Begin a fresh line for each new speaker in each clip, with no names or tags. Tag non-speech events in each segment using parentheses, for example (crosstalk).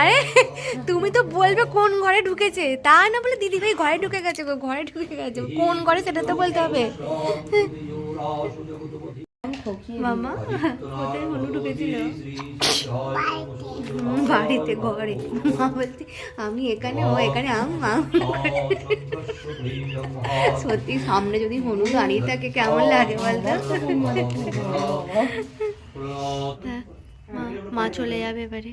আর, তুমি তো বলবে কোন ঘরে ঢুকেছে। তা না বলে দিদি ভাই ঘরে ঢুকে গেছে ঘরে ঢুকে গেছে। কোন ঘরে সেটা তো বলতে হবে। মামা, কোথায় হনু ঢুকেছিল? বাড়িতে, ঘরে। মা বলছে, আমি এখানে, ও এখানে, আম আম সত্যি, সামনে যদি হনু দাঁড়িয়ে থাকে, কেমন লাগে বলতো? মা- চলে যাবে এবারে।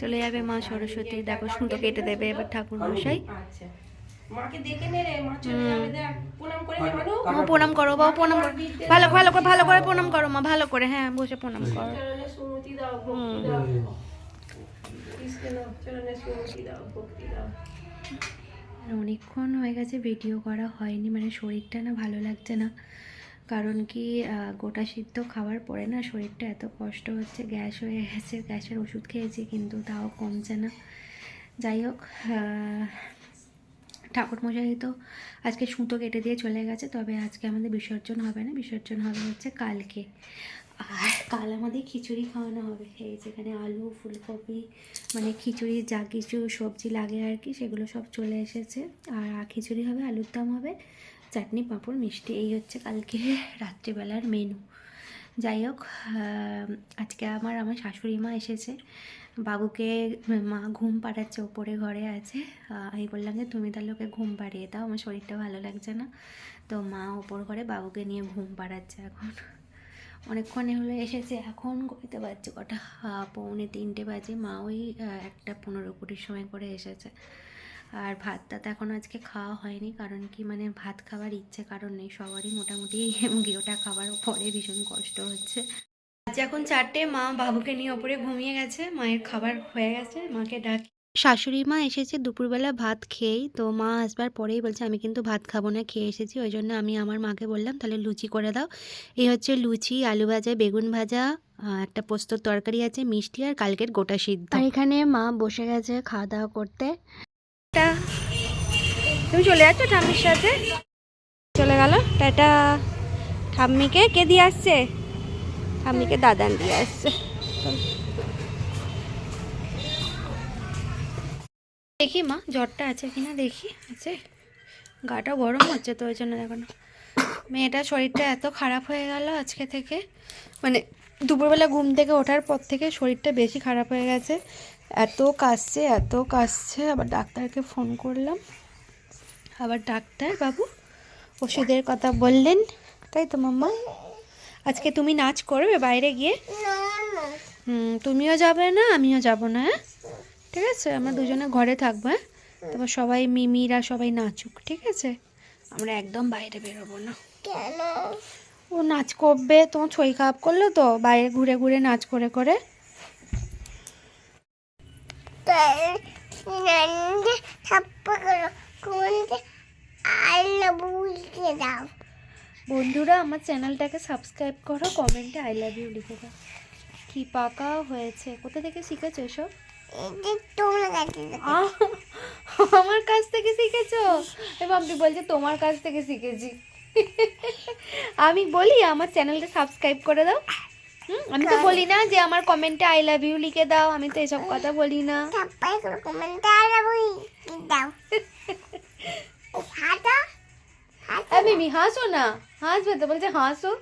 চলে যাবে মা সরস্বতী। দেখো সুতো কেটে দেবে এবার ঠাকুর মশাই।
আচ্ছা। প্রণাম করে
মা প্রণাম করো ভালো ভালো করে ভালো করে প্রণাম করো মা ভালো করে হ্যাঁ বসে প্রণাম করো। অনেকক্ষণ হয়ে গেছে ভিডিও করা হয়নি মানে শরীরটা না ভালো লাগছে না। কারণ কি গোটা সিদ্ধ খাওয়ার পরে না শরীরটা এত কষ্ট হচ্ছে, গ্যাস হয়ে গেছে, গ্যাসের ওষুধ খেয়েছি কিন্তু তাও কমছে না। যাই হোক ঠাকুরমশাই তো আজকে সুতো কেটে দিয়ে চলে গেছে, তবে আজকে আমাদের বিসর্জন হবে না, বিসর্জন হবে হচ্ছে কালকে। আর কাল আমাদের খিচুড়ি খাওয়ানো হবে, এই যেখানে আলু, ফুলকপি মানে খিচুড়ির যা কিছু সবজি লাগে আর কি, সেগুলো সব চলে এসেছে। আর খিচুড়ি হবে, আলুর দম হবে চাটনি, পাঁপড়, মিষ্টি, এই হচ্ছে কালকে রাত্রিবেলার মেনু যাই হোক আজকে আমার আমার শাশুড়ি মা এসেছে। বাবুকে মা ঘুম পাড়াচ্ছে, ওপরে ঘরে আছে। আমি বললাম যে, তুমি তাহলে ওকে ঘুম পাড়িয়ে দাও, আমার শরীরটা ভালো লাগছে না। তো মা ওপর ঘরে বাবুকে নিয়ে ঘুম পাড়াচ্ছে এখন। অনেকক্ষণে হলো এসেছে, এখন ঘুরতে পারছে কটা? পৌনে তিনটে বাজে, মা ওই একটা পনেরো কুড়ির সময় করে এসেছে। আর ভাতটা তো এখন আজকে খাওয়া হয়নি, কারণ কি মানে ভাত খাবার ইচ্ছে কারণ নেই, সবারই মোটামুটি গিয়েওটা খাবার পরে ভীষণ কষ্ট হচ্ছে। আজ এখন চারটে, মা বাবুকে নিয়ে ওপরে ঘুমিয়ে গেছে, মায়ের খাবার হয়ে গেছে, মাকে ডাকি শাশুড়ি মা এসেছে দুপুরবেলা ভাত খেয়েই, তো মা আসবার পরেই বলছে, আমি কিন্তু ভাত খাব না, খেয়ে এসেছি, ওই জন্য আমি আমার মাকে বললাম, তাহলে লুচি করে দাও। এই হচ্ছে লুচি, আলু ভাজা, বেগুন ভাজা একটা পোস্তর তরকারি আছে, মিষ্টি আর কালকের গোটা সিদ্ধ। আর এখানে মা বসে গেছে খাওয়া দাওয়া করতে। তুমি চলে যাচ্ছ ঠাম্মির সাথে? চলে গেল। টাটা। ঠাম্মিকে কে দিয়ে আসছে? ঠাম্মিকে দাদান দিয়ে আসছে। দেখি মা, জ্বরটা আছে কিনা দেখি। আছে। গাটা গরম হচ্ছে তো ওই জন্য দেখো না। মেয়েটার শরীরটা এত খারাপ হয়ে গেল আজকে থেকে। মানে দুপুরবেলা ঘুম থেকে ওঠার পর থেকে শরীরটা বেশি খারাপ হয়ে গেছে। এত কাশছে এত কাশছে। আবার ডাক্তারকে ফোন করলাম। আবার ডাক্তার বাবু ওষুধের কথা বললেন। তাই তো মাম্মা? আজকে তুমি নাচ করবে বাইরে গিয়ে। হুম তুমিও যাবে না আমিও যাব না হ্যাঁ? ঠিক আছে আমরা দুজনে ঘরে থাকব হ্যাঁ? তারপর সবাই মিমিরা সবাই নাচুক ঠিক আছে? আমরা একদম বাইরে বেরোবো না। ও নাচ করবে তোমার ছই খারাপ করল তো? বাইরে ঘুরে ঘুরে নাচ করে করে।
দাও
বন্ধুরা আমার চ্যানেলটাকে সাবস্ক্রাইব করো কমেন্টে আই লাভ ইউ লিখে দাও। কি পাকা হয়েছে? কোথা থেকে শিখেছো এসব?
তোমরা কাছে
আহ, আমার কাছ থেকে শিখেছো? এবং আপনি বলছে তোমার কাছ থেকে শিখেছি। আমি বলি আমার চ্যানেলটা সাবস্ক্রাইব করে দাও। আমি তো বলি না যে আমার কমেন্টে আই লাভ ইউ লিখে দাও আমি তো এসব কথা বলি না।
দাও। (laughs)
আমি হাসো না। হাসবে তো বলছে হাসো।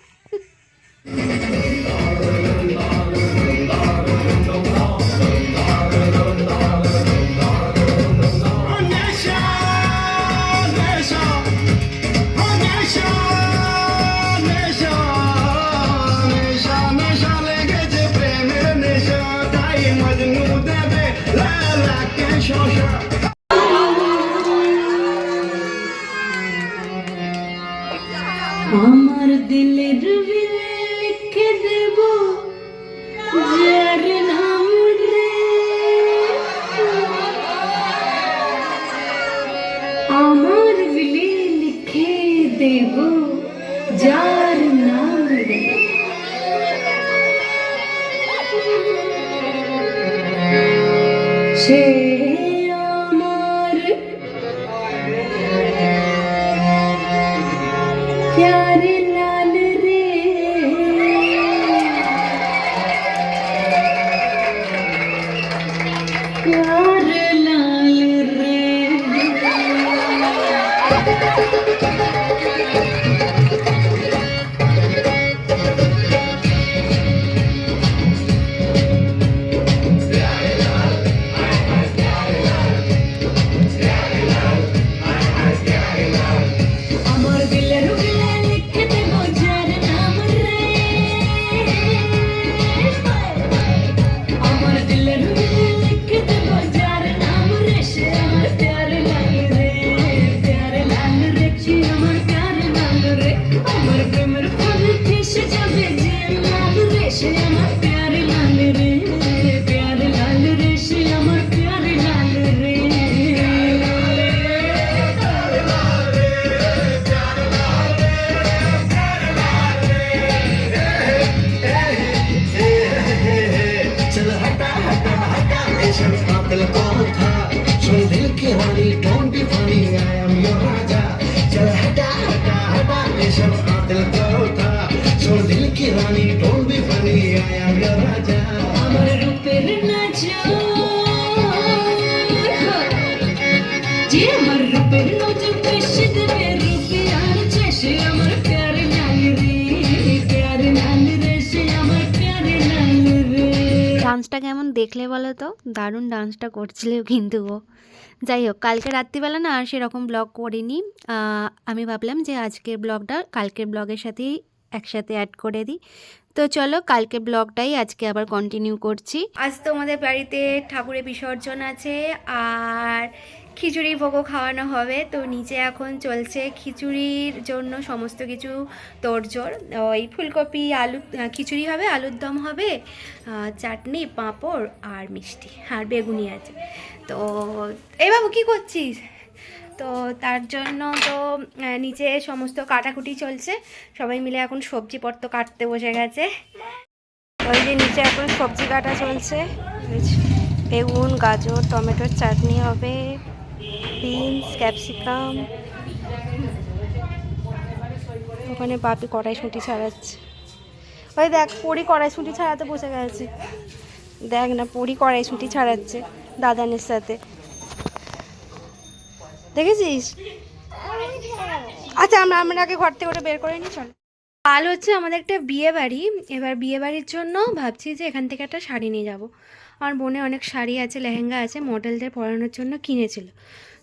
আমার দিলের লিখে দেব যার নাম রে।
আমার দিলে লিখে দেব যার নাম রে। সে
ডান্সটা কেমন দেখলে বলো তো? দারুণ ডান্সটা করছিল কিন্তু ও। যাই হোক, কালকে রাত্রিবেলা না আর সেরকম ব্লগ করিনি। আমি ভাবলাম যে আজকের ব্লগটা কালকের ব্লগের সাথেই একসাথে অ্যাড করে দিই। তো চলো কালকে ব্লগটাই আজকে আবার কন্টিনিউ করছি। আজ তো আমাদের বাড়িতে ঠাকুরের বিসর্জন আছে, আর খিচুড়ি ভোগও খাওয়ানো হবে। তো নিচে এখন চলছে খিচুড়ির জন্য সমস্ত কিছু তোড়জোড়। ওই ফুলকপি, আলু খিচুড়ি হবে, আলুর দম হবে চাটনি, পাঁপড় আর মিষ্টি আর বেগুনি আছে। তো এই বাবু, কী করছিস? তো তার জন্য তো নিচে সমস্ত কাটাকুটি চলছে। সবাই মিলে এখন সবজি সবজিপত্র কাটতে বসে গেছে। ওই যে নিচে এখন সবজি কাটা চলছে। বেগুন, গাজর, টমেটোর চাটনি হবে। Beans, capsicum. ওখানে বাপি কড়াইশুঁটি ছাড়াচ্ছে। ওই দেখ, পরি কড়াইশুঁটি ছাড়াতে বসে গেছে। দেখ না, পরি কড়াইশুঁটি ছাড়াচ্ছে দাদানের সাথে। দেখেছিস? আচ্ছা আমরা আমরা আগে ঘর থেকে ওটা বের করে নিই, চল। কাল হচ্ছে আমাদের একটা বিয়ে বাড়ি। এবার বিয়ে বাড়ির জন্য ভাবছি যে এখান থেকে একটা শাড়ি নিয়ে যাব। আমার বোনে অনেক শাড়ি আছে, লেহেঙ্গা আছে, মডেলদের পরানোর জন্য কিনেছিল।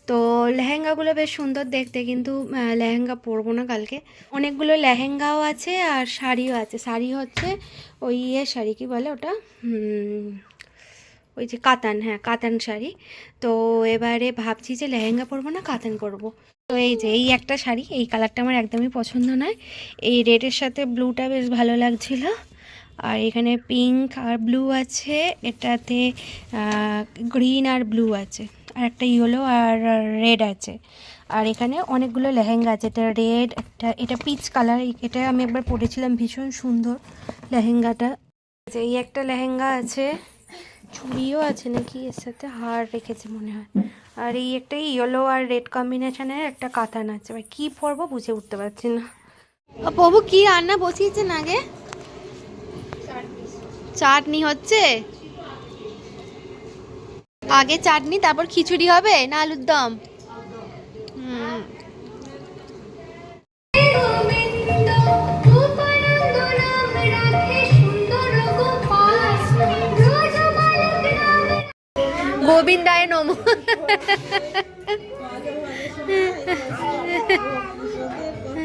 তো লেহেঙ্গাগুলো বেশ সুন্দর দেখতে কিন্তু লেহেঙ্গা পরবো না কালকে। অনেকগুলো লেহেঙ্গাও আছে আর শাড়িও আছে। শাড়ি হচ্ছে ওই ইয়ে শাড়ি, কি বলে ওটা? ওই যে কাতান হ্যাঁ কাতান শাড়ি। তো এবারে ভাবছি যে লেহেঙ্গা পরবো না, কাতান পরবো। তো এই যে, এই একটা শাড়ি, এই কালারটা আমার একদমই পছন্দ নয়। এই রেডের সাথে ব্লুটা বেশ ভালো লাগছিল। আর এখানে পিঙ্ক আর ব্লু আছে, এটাতে গ্রিন আর ব্লু আছে। আর একটা ইয়েলো আর রেড আছে। আর এখানে অনেকগুলো লেহেঙ্গা আছে। এটা রেড, একটা, এটা পিচ কালার। এটা আমি একবার পরেছিলাম, ভীষণ সুন্দর লেহেঙ্গাটা। এই একটা লেহেঙ্গা আছে, চুড়িও আছে নাকি? এর সাথে হার রেখেছে মনে হয়। আর এই একটা ইয়েলো আর রেড কম্বিনেশনের একটা কাতান আছে। এবার কী পরবো বুঝে উঠতে পারছি না। প্রভু, কি রান্না বসিয়েছেন আগে? চাটনি হচ্ছে? আগে চাটনি তারপর খিচুড়ি হবে না আলুর দম? গোবিন্দায় নম। (laughs) (laughs)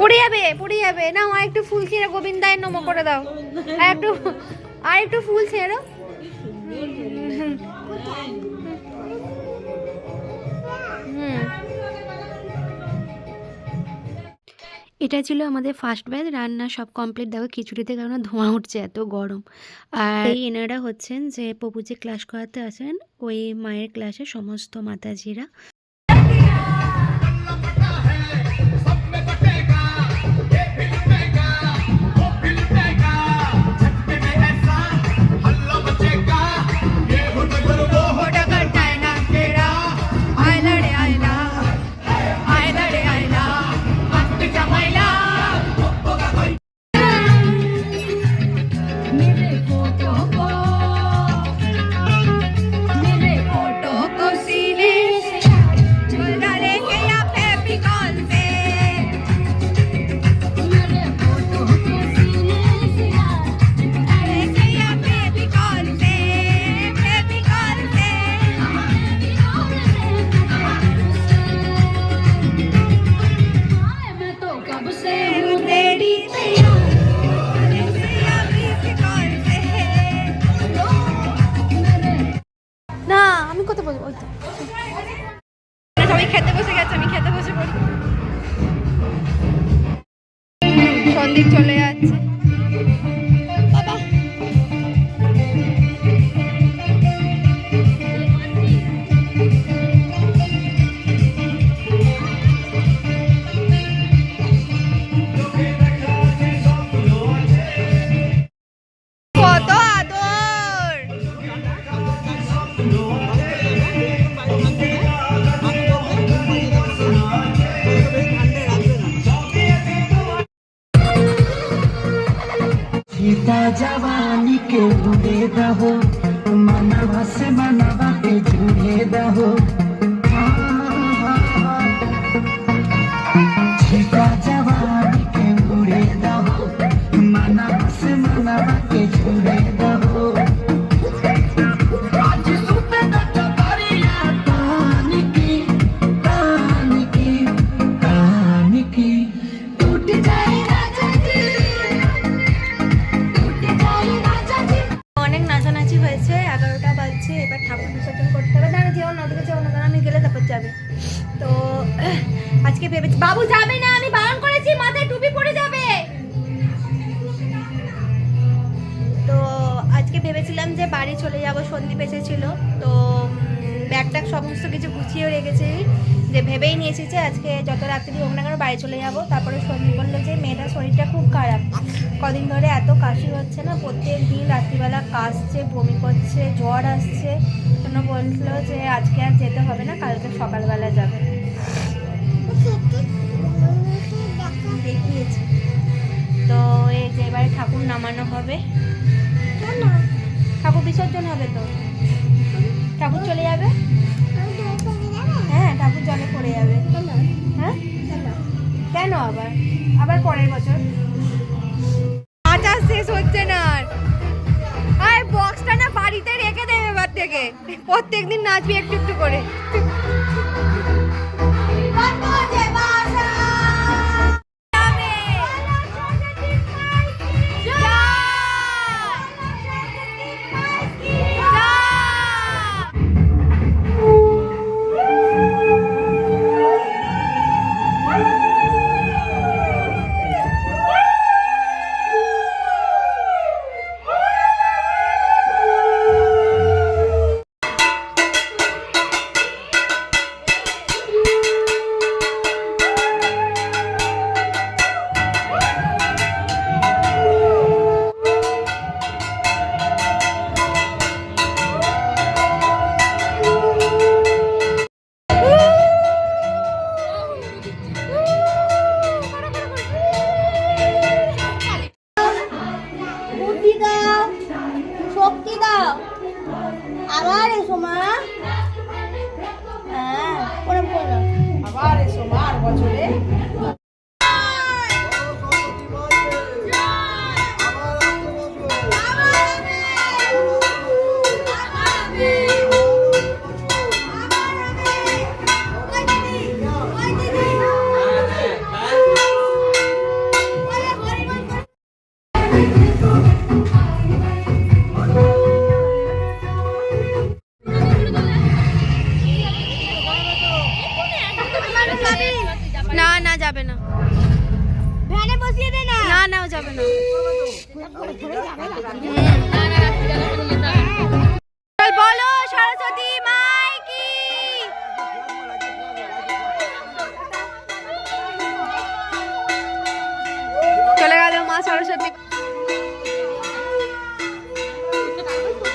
পড়ে যাবে পড়ে যাবে। না আর একটু ফুল ছেড়ে গোবিন্দায় নম করে দাও। আর একটু আর একটু ফুল ছেড়ো। হুম। এটা ছিল আমাদের ফার্স্ট ব্যাচ রান্না সব কমপ্লিট দেখো খিচুড়িতে কারণ ধোঁয়া উঠছে এত গরম। আর এই এনারা হচ্ছেন যে প্রভু যে ক্লাস করাতে আসেন ওই মায়ের ক্লাসে সমস্ত মাতাজিরা। ஞானமும் ভেবেছিলাম যে বাড়ি চলে যাব, সন্দীপ এসেছিল। তো ব্যাগ ট্যাগ সমস্ত কিছু গুছিয়েও রেখেছি। যে ভেবেই নিয়েছি যে আজকে যত রাত্রি হোক না কেন বাড়ি চলে যাব। তারপরে সন্দীপ বলল যে মেয়েটার শরীরটা খুব খারাপ। কদিন ধরে এত কাশি হচ্ছে না, প্রত্যেক দিন রাত্রিবেলা কাশছে, বমি করছে, জ্বর আসছে। জন্য বলল যে আজকে আর যেতে হবে না, কালকে সকালবেলা যাবে। দেখিয়েছি। তো, এই যে এবারে ঠাকুর নামানো হবে। ঠাকুর হবে তো? ঠাকুর চলে যাবে? হ্যাঁ ঠাকুর জলে পড়ে যাবে। হ্যাঁ? কেন আবার? আবার পরের বছর?
বছরে
যাবে না।
ভ্যানে বসিয়ে দে না।
না না যাবে না।